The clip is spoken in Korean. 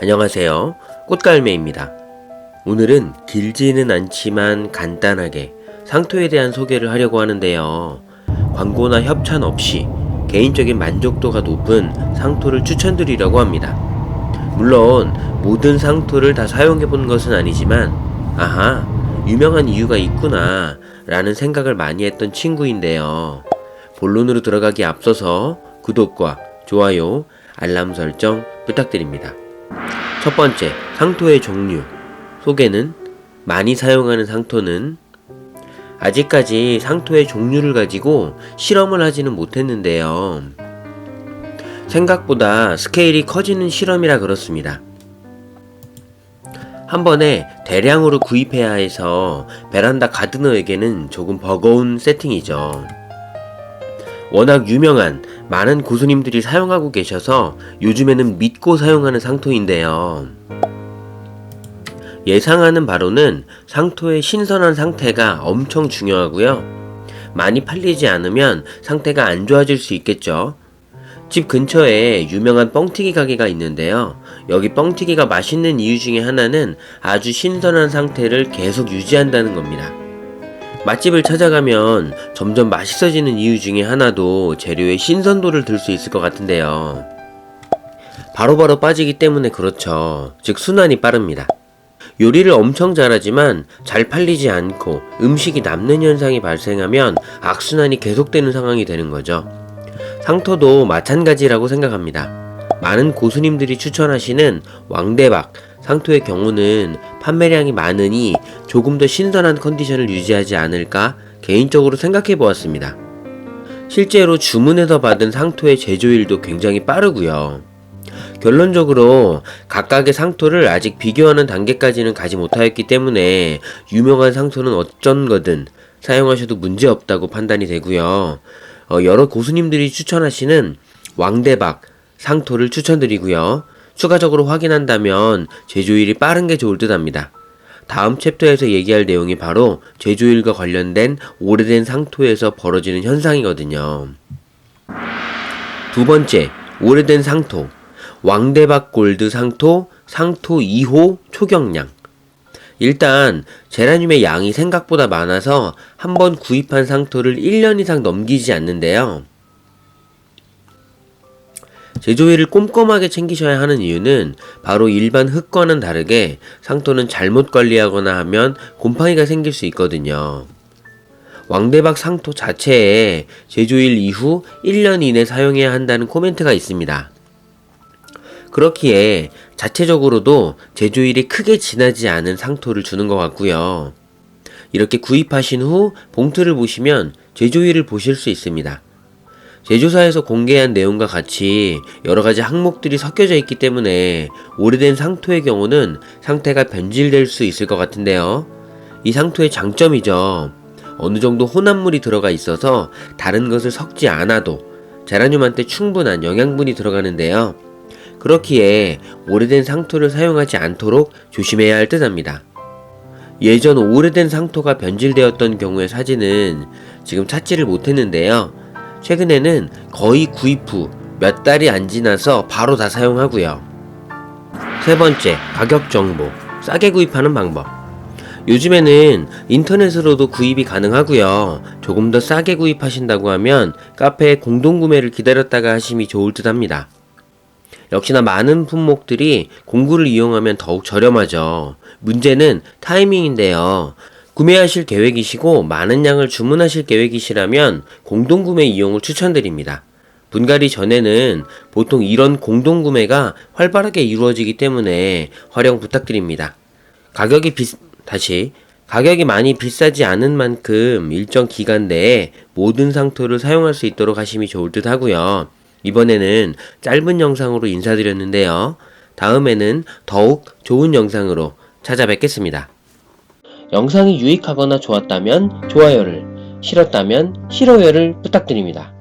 안녕하세요. 꽃갈매입니다. 오늘은 길지는 않지만 간단하게 상토에 대한 소개를 하려고 하는데요. 광고나 협찬 없이 개인적인 만족도가 높은 상토를 추천드리려고 합니다. 물론 모든 상토를 다 사용해 본 것은 아니지만 아하 유명한 이유가 있구나 라는 생각을 많이 했던 친구인데요. 본론으로 들어가기 앞서서 구독과 좋아요, 알람 설정 부탁드립니다. 첫 번째, 상토의 종류. 소개는 많이 사용하는 상토는 아직까지 상토의 종류를 가지고 실험을 하지는 못했는데요. 생각보다 스케일이 커지는 실험이라 그렇습니다. 한 번에 대량으로 구입해야 해서 베란다 가드너에게는 조금 버거운 세팅이죠. 워낙 유명한 많은 고수님들이 사용하고 계셔서 요즘에는 믿고 사용하는 상토인데요. 예상하는 바로는 상토의 신선한 상태가 엄청 중요하고요. 많이 팔리지 않으면 상태가 안 좋아질 수 있겠죠. 집 근처에 유명한 뻥튀기 가게가 있는데요. 여기 뻥튀기가 맛있는 이유 중에 하나는 아주 신선한 상태를 계속 유지한다는 겁니다. 맛집을 찾아가면 점점 맛있어지는 이유 중에 하나도 재료의 신선도를 들 수 있을 것 같은데요. 바로 바로 빠지기 때문에 그렇죠. 즉, 순환이 빠릅니다. 요리를 엄청 잘하지만 잘 팔리지 않고 음식이 남는 현상이 발생하면 악순환이 계속되는 상황이 되는 거죠. 상토도 마찬가지라고 생각합니다. 많은 고수님들이 추천하시는 왕대박, 상토의 경우는 판매량이 많으니 조금 더 신선한 컨디션을 유지하지 않을까 개인적으로 생각해 보았습니다. 실제로 주문해서 받은 상토의 제조일도 굉장히 빠르고요. 결론적으로 각각의 상토를 아직 비교하는 단계까지는 가지 못하였기 때문에 유명한 상토는 어쩐 거든 사용하셔도 문제 없다고 판단이 되고요. 어, 여러 고수님들이 추천하시는 왕대박 상토를 추천드리고요. 추가적으로 확인한다면 제조일이 빠른 게 좋을 듯 합니다. 다음 챕터에서 얘기할 내용이 바로 제조일과 관련된 오래된 상토에서 벌어지는 현상이거든요. 두 번째, 오래된 상토. 왕대박 골드 상토, 상토 2호 초경량. 일단 제라늄의 양이 생각보다 많아서 한 번 구입한 상토를 1년 이상 넘기지 않는데요. 제조일을 꼼꼼하게 챙기셔야 하는 이유는 바로 일반 흙과는 다르게 상토는 잘못 관리하거나 하면 곰팡이가 생길 수 있거든요. 왕대박 상토 자체에 제조일 이후 1년 이내 사용해야 한다는 코멘트가 있습니다. 그렇기에 자체적으로도 제조일이 크게 지나지 않은 상토를 주는 것 같고요. 이렇게 구입하신 후 봉투를 보시면 제조일을 보실 수 있습니다. 제조사에서 공개한 내용과 같이 여러 가지 항목들이 섞여져 있기 때문에 오래된 상토의 경우는 상태가 변질될 수 있을 것 같은데요. 이 상토의 장점이죠. 어느 정도 혼합물이 들어가 있어서 다른 것을 섞지 않아도 제라늄한테 충분한 영양분이 들어가는데요. 그렇기에 오래된 상토를 사용하지 않도록 조심해야 할 듯합니다. 예전 오래된 상토가 변질되었던 경우의 사진은 지금 찾지를 못했는데요. 최근에는 거의 구입 후 몇 달이 안 지나서 바로 다 사용하고요. 세 번째, 가격 정보. 싸게 구입하는 방법. 요즘에는 인터넷으로도 구입이 가능하고요. 조금 더 싸게 구입하신다고 하면 카페에 공동 구매를 기다렸다가 하심이 좋을 듯 합니다. 역시나 많은 품목들이 공구를 이용하면 더욱 저렴하죠. 문제는 타이밍인데요. 구매하실 계획이시고 많은 양을 주문하실 계획이시라면 공동구매 이용을 추천드립니다. 분갈이 전에는 보통 이런 공동구매가 활발하게 이루어지기 때문에 활용 부탁드립니다. 가격이 비, 다시, 가격이 많이 비싸지 않은 만큼 일정 기간 내에 모든 상토를 사용할 수 있도록 하심이 좋을 듯 하고요. 이번에는 짧은 영상으로 인사드렸는데요. 다음에는 더욱 좋은 영상으로 찾아뵙겠습니다. 영상이 유익하거나 좋았다면 좋아요를, 싫었다면 싫어요를 부탁드립니다.